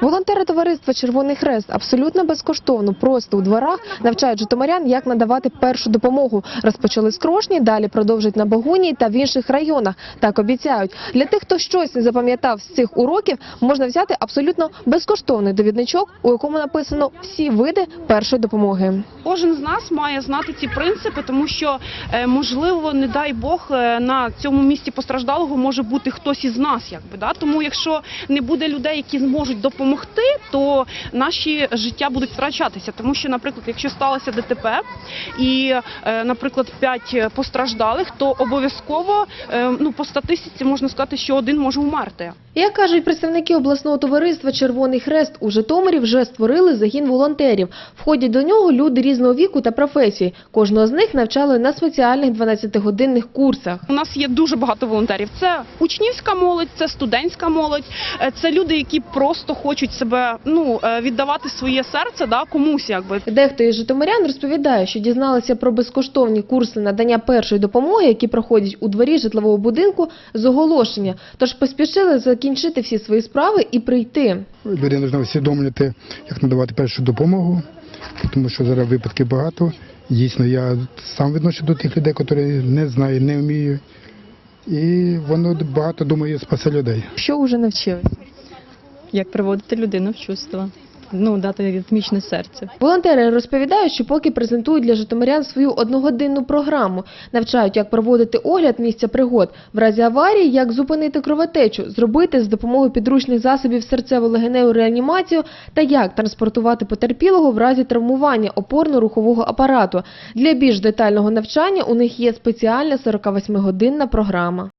Волонтери товариства Червоний Хрест абсолютно безкоштовно, просто у дворах навчають житомирян, як надавати першу допомогу. Розпочали з Крошні, далі продовжують на Богуні та в інших районах. Так обіцяють. Для тих, хто щось не запам'ятав з цих уроків, можна взяти абсолютно безкоштовний довідничок, у якому написано всі види першої допомоги. Кожен з нас має знати ці принципи, тому що е, можливо, не дай Бог, е, на цьому місці постраждалого може бути хтось із нас, якби да. Тому якщо не буде людей, які зможуть допомогти, то наші життя будуть втрачатися. Тому що, наприклад, якщо сталося ДТП і, е, наприклад, п'ять постраждалих, то обов'язково е, ну по статистиці можна сказати, що один може умерти. Як кажуть представники обласного товариства Червоний Хрест у Житомирі вже створили загін волонтерів. Входять до нього люди різного віку та професій. Кожного з них навчали на спеціальних 12-годинних курсах. У нас є дуже багато волонтерів. Це учнівська молодь, це студентська молодь, е, це люди, які просто хочуть себе ну е, віддавати своє серце, да комусь, якби Дехто із житомирян розповідає, що дізналися про безкоштовні курси надання першої допомоги, які проходять у дворі житлового будинку з оголошення. Тож поспішили закінчити всі свої справи і прийти. Людина повинна усвідомлювати, як надавати першу допомогу, тому що зараз випадків багато. Дійсно, я сам відношу до тих людей, які не знають, не вміють. І воно багато думаю, спасе людей. Що вже навчилися? Як приводити людину в чувство, ну дати ритмічне серце. Волонтери розповідають, що поки презентують для житомирян свою одногодинну програму, навчають, як проводити огляд місця пригод, в разі аварії, як зупинити кровотечу, зробити з допомогою підручних засобів серцево-легеневу реанімацію та як транспортувати потерпілого в разі травмування опорно-рухового апарату. Для більш детального навчання у них є спеціальна 48-годинна програма.